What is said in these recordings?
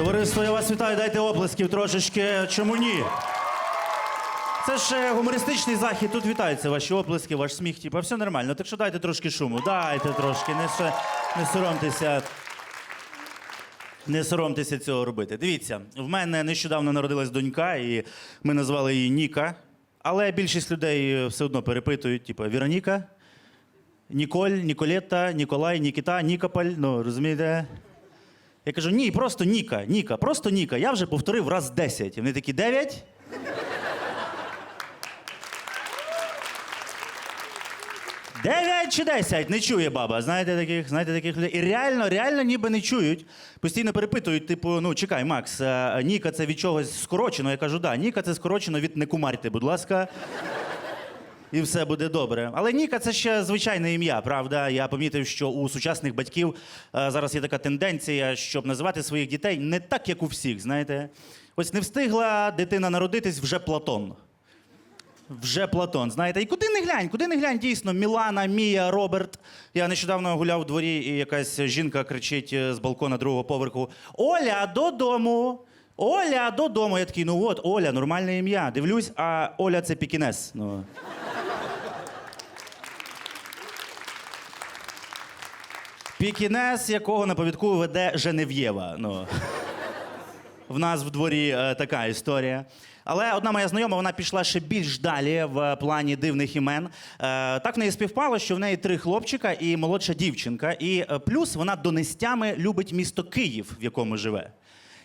Товариство, я вас вітаю, дайте оплесків трошечки. Чому ні? Це ж е, гумористичний захід, тут вітаються ваші оплески, ваш сміх, типа, все нормально. Так що дайте трошки шуму, дайте трошки, не, не соромтеся. Не соромтеся цього робити. Дивіться, в мене нещодавно народилась донька, і ми назвали її Ніка. Але більшість людей е, все одно перепитують, типу, Віроніка, Ніколь, Ніколетта, Ніколай, Нікіта, Нікополь. Ну, розумієте? Я кажу, ні, просто Ніка, Ніка, просто Ніка. Я вже повторив раз 10. І вони такі 9. Дев'ять чи десять не чує баба. Знаєте таких, знаєте таких людей. І реально, реально ніби не чують. Постійно перепитують, типу, ну чекай, Макс, Ніка це від чогось скорочено. Я кажу, да, Ніка це скорочено від не кумарте, будь ласка. І все буде добре. Але Ніка це ще звичайне ім'я, правда? Я помітив, що у сучасних батьків е, зараз є така тенденція, щоб називати своїх дітей не так, як у всіх, знаєте. Ось не встигла дитина народитись вже Платон. Вже Платон, знаєте, і куди не глянь, куди не глянь, дійсно, Мілана, Мія, Роберт. Я нещодавно гуляв у дворі, і якась жінка кричить е, з балкона другого поверху: Оля, додому! Оля, додому. Я такий, ну от, Оля, нормальне ім'я. Дивлюсь, а Оля це пікінес. Ну. Пікінес, якого на повідку веде Женев'єва. Ну. В нас в дворі е, така історія. Але одна моя знайома, вона пішла ще більш далі в плані дивних імен. Е, так в неї співпало, що в неї три хлопчика і молодша дівчинка. І е, плюс вона донестями любить місто Київ, в якому живе.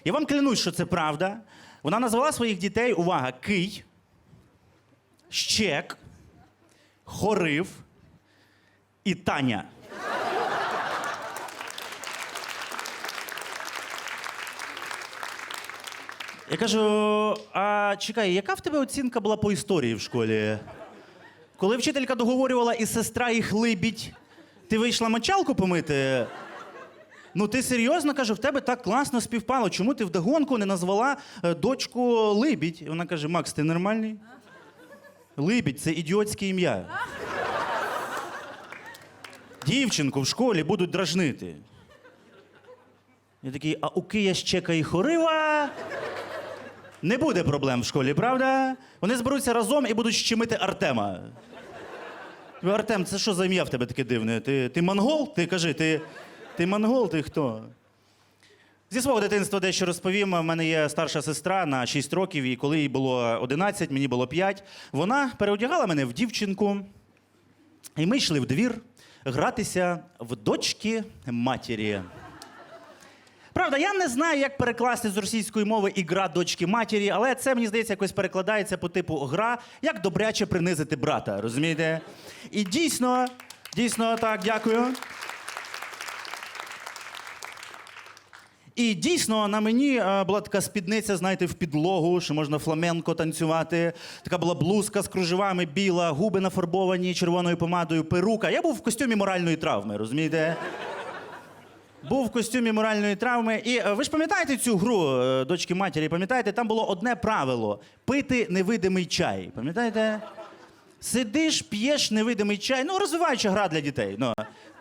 Я вам клянусь, що це правда. Вона назвала своїх дітей, увага, Кий, Щек, Хорив і Таня. Я кажу: а чекай, яка в тебе оцінка була по історії в школі? Коли вчителька договорювала і сестра, і хлибідь, ти вийшла мочалку помити? Ну, ти серйозно кажу, в тебе так класно співпало. Чому ти вдогонку не назвала е, дочку Либідь? І вона каже: Макс, ти нормальний? Либідь це ідіотське ім'я. Дівчинку в школі будуть дражнити. Я такий, а у Кия щека і хорива. Не буде проблем в школі, правда? Вони зберуться разом і будуть щемити Артема. Артем, це що за ім'я в тебе таке дивне? Ти, ти монгол? Ти кажи, ти, ти монгол, ти хто? Зі свого дитинства дещо розповім. У мене є старша сестра на 6 років, і коли їй було 11, мені було 5, вона переодягала мене в дівчинку. І ми йшли в двір гратися в дочки матері. Правда, я не знаю, як перекласти з російської мови ігра дочки матері, але це мені здається якось перекладається по типу гра, як добряче принизити брата. Розумієте? І дійсно, дійсно так, дякую. І дійсно на мені е, була така спідниця, знаєте, в підлогу, що можна фламенко танцювати. Така була блузка з кружевами, біла, губи нафарбовані червоною помадою, перука. Я був в костюмі моральної травми, розумієте? Був в костюмі моральної травми. І е, ви ж пам'ятаєте цю гру е, дочки матері? Пам'ятаєте, там було одне правило: пити невидимий чай. Пам'ятаєте? Сидиш, п'єш невидимий чай. Ну, розвиваюча гра для дітей. Ну.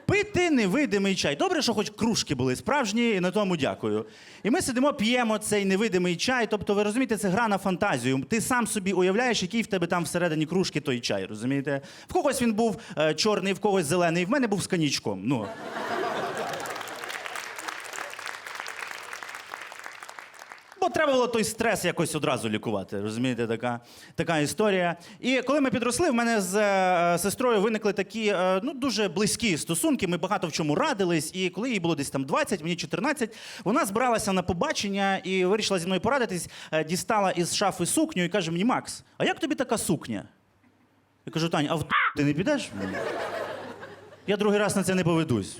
Пити невидимий чай. Добре, що хоч кружки були справжні, і на тому дякую. І ми сидимо, п'ємо цей невидимий чай. Тобто, ви розумієте, це гра на фантазію. Ти сам собі уявляєш, який в тебе там всередині кружки той чай, розумієте? В когось він був е, чорний, в когось зелений, в мене був з коньячком. Ну. Треба було той стрес якось одразу лікувати. Розумієте, така, така історія. І коли ми підросли, в мене з е, сестрою виникли такі е, ну, дуже близькі стосунки. Ми багато в чому радились. І коли їй було десь там 20, мені 14, вона збиралася на побачення і вирішила зі мною порадитись, е, дістала із шафи сукню і каже мені: Макс, а як тобі така сукня? Я кажу, Тань, а в ти не підеш? Я другий раз на це не поведусь.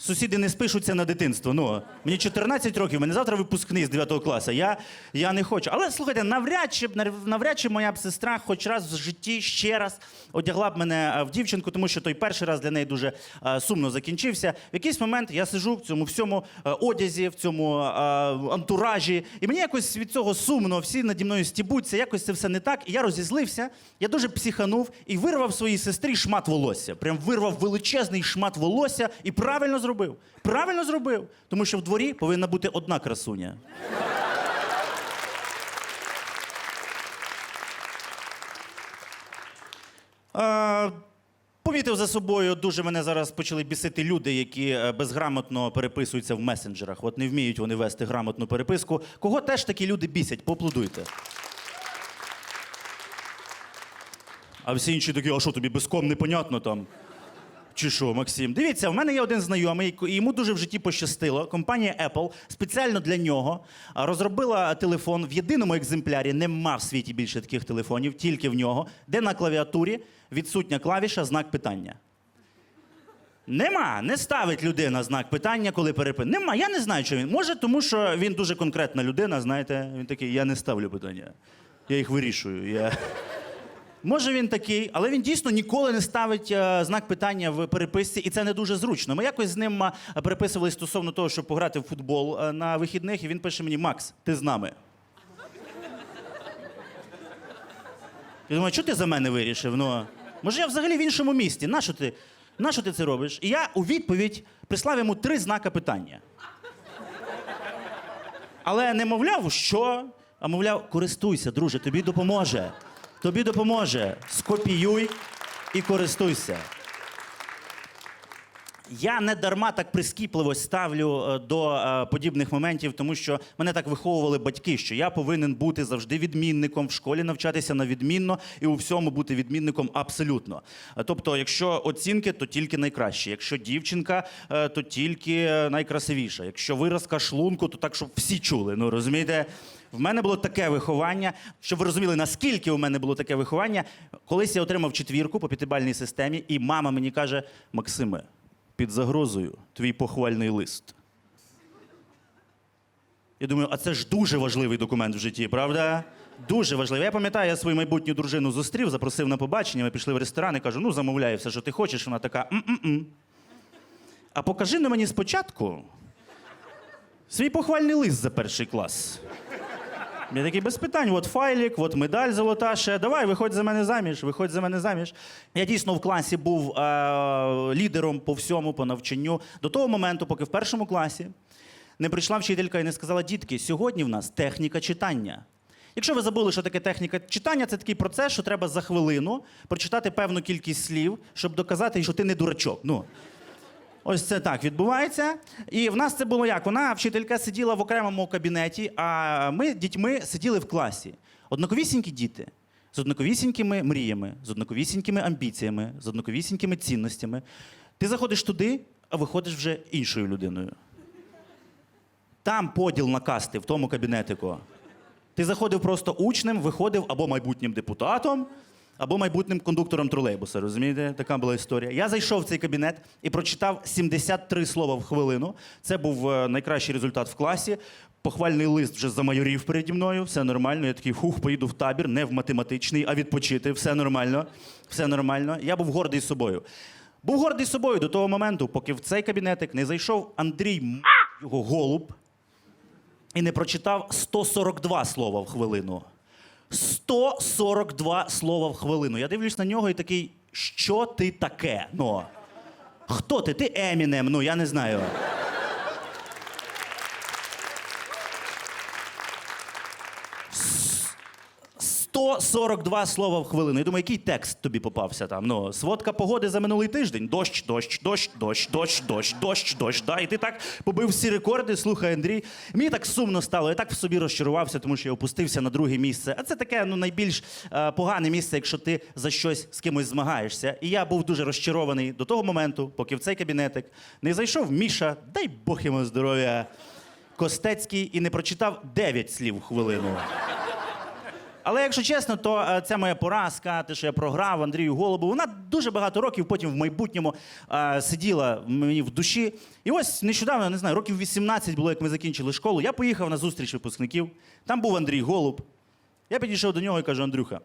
Сусіди не спишуться на дитинство. Ну, мені 14 років, мене завтра випускний з 9 класу. Я, я не хочу. Але слухайте, навряд чи, навряд чи моя б сестра хоч раз в житті ще раз одягла б мене е, в дівчинку, тому що той перший раз для неї дуже е, сумно закінчився. В якийсь момент я сижу в цьому всьому е, одязі, в цьому е, антуражі, і мені якось від цього сумно, всі наді мною стібуться, якось це все не так. І я розізлився, я дуже психанув і вирвав своїй сестрі шмат волосся. Прям вирвав величезний шмат волосся і правильно зробив. Правильно зробив. Тому що в дворі повинна бути одна красуня. Е, Помітив за собою, дуже мене зараз почали бісити люди, які е, безграмотно переписуються в месенджерах. От не вміють вони вести грамотну переписку. Кого теж такі люди бісять? Поаплодуйте. А всі інші такі, а що тобі безком непонятно там? Чи що, Максим? Дивіться, в мене є один знайомий, і йому дуже в житті пощастило. Компанія Apple спеціально для нього розробила телефон в єдиному екземплярі. Нема в світі більше таких телефонів, тільки в нього, де на клавіатурі відсутня клавіша знак питання. Нема, не ставить людина знак питання, коли перепи. Нема, я не знаю, що він. Може, тому що він дуже конкретна людина, знаєте, він такий, я не ставлю питання. Я їх вирішую. Я... Може він такий, але він дійсно ніколи не ставить е, знак питання в переписці, і це не дуже зручно. Ми якось з ним е, переписували стосовно того, щоб пограти в футбол е, на вихідних, і він пише мені: Макс, ти з нами. Я думаю, що ти за мене вирішив? Ну, може, я взагалі в іншому місті. Нащо ти, нащо ти це робиш? І я у відповідь прислав йому три знака питання. Але не мовляв, що, а мовляв, користуйся, друже, тобі допоможе. Тобі допоможе. Скопіюй і користуйся. Я не дарма так прискіпливо ставлю е, до е, подібних моментів, тому що мене так виховували батьки, що я повинен бути завжди відмінником, в школі навчатися на відмінно і у всьому бути відмінником абсолютно. Е, Тобто, якщо оцінки, то тільки найкраще. Якщо дівчинка, то тільки найкрасивіша. Якщо виразка шлунку, то так, щоб всі чули. Ну розумієте? В мене було таке виховання, щоб ви розуміли, наскільки у мене було таке виховання. Колись я отримав четвірку по п'ятибальній системі, і мама мені каже: Максиме, під загрозою твій похвальний лист. Я думаю, а це ж дуже важливий документ в житті, правда? Дуже важливий. Я пам'ятаю, я свою майбутню дружину зустрів, запросив на побачення, ми пішли в ресторан і кажу, ну замовляй все, що ти хочеш. Вона така м-м-м. А покажи на мені спочатку свій похвальний лист за перший клас. Я такий без питань, от файлік, от медаль золота ще. Давай, виходь за мене заміж, виходь за мене заміж. Я дійсно в класі був е- лідером по всьому, по навчанню. До того моменту, поки в першому класі не прийшла вчителька і не сказала: дітки, сьогодні в нас техніка читання. Якщо ви забули, що таке техніка читання, це такий процес, що треба за хвилину прочитати певну кількість слів, щоб доказати, що ти не дурачок. Ну, Ось це так відбувається. І в нас це було як? Вона, вчителька, сиділа в окремому кабінеті, а ми дітьми сиділи в класі. Однаковісінькі діти з однаковісінькими мріями, з однаковісінькими амбіціями, з однаковісінькими цінностями. Ти заходиш туди, а виходиш вже іншою людиною. Там поділ на касти в тому кабінетику. Ти заходив просто учнем, виходив або майбутнім депутатом, або майбутнім кондуктором тролейбуса. Розумієте? Така була історія. Я зайшов в цей кабінет і прочитав 73 слова в хвилину. Це був е, найкращий результат в класі. Похвальний лист вже замайорів переді мною, все нормально. Я такий хух, поїду в табір, не в математичний, а відпочити. Все нормально. Все нормально. Я був гордий собою. Був гордий собою до того моменту, поки в цей кабінетик не зайшов Андрій його голуб і не прочитав 142 слова в хвилину. 142 слова в хвилину. Я дивлюсь на нього і такий, що ти таке? Ну, хто ти? Ти Емінем, ну я не знаю. 142 слова в хвилину. Я думаю, який текст тобі попався там? Ну, сводка погоди за минулий тиждень. Дощ, дощ, дощ, дощ, дощ, дощ, дощ, дощ. Да? І ти так побив всі рекорди. Слухай, Андрій. Мені так сумно стало. Я так в собі розчарувався, тому що я опустився на друге місце. А це таке ну, найбільш е, погане місце, якщо ти за щось з кимось змагаєшся. І я був дуже розчарований до того моменту, поки в цей кабінетик не зайшов Міша, дай Бог йому здоров'я, Костецький і не прочитав 9 слів в хвилину. Але якщо чесно, то е, це моя поразка, те, що я програв Андрію Голубу. Вона дуже багато років потім в майбутньому е, сиділа мені в душі. І ось нещодавно, не знаю, років 18 було, як ми закінчили школу. Я поїхав на зустріч випускників. Там був Андрій Голуб. Я підійшов до нього і кажу: Андрюха,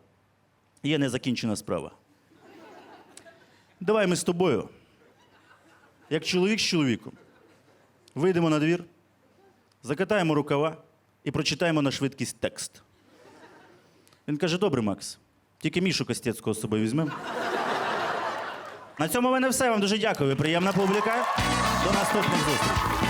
є незакінчена справа. Давай ми з тобою, як чоловік з чоловіком, вийдемо на двір, закатаємо рукава і прочитаємо на швидкість текст. Він каже: добре, Макс, тільки Мішу Костецького з собою візьмемо. На цьому в мене все. Вам дуже дякую. Приємна публіка. До наступних зустрічей.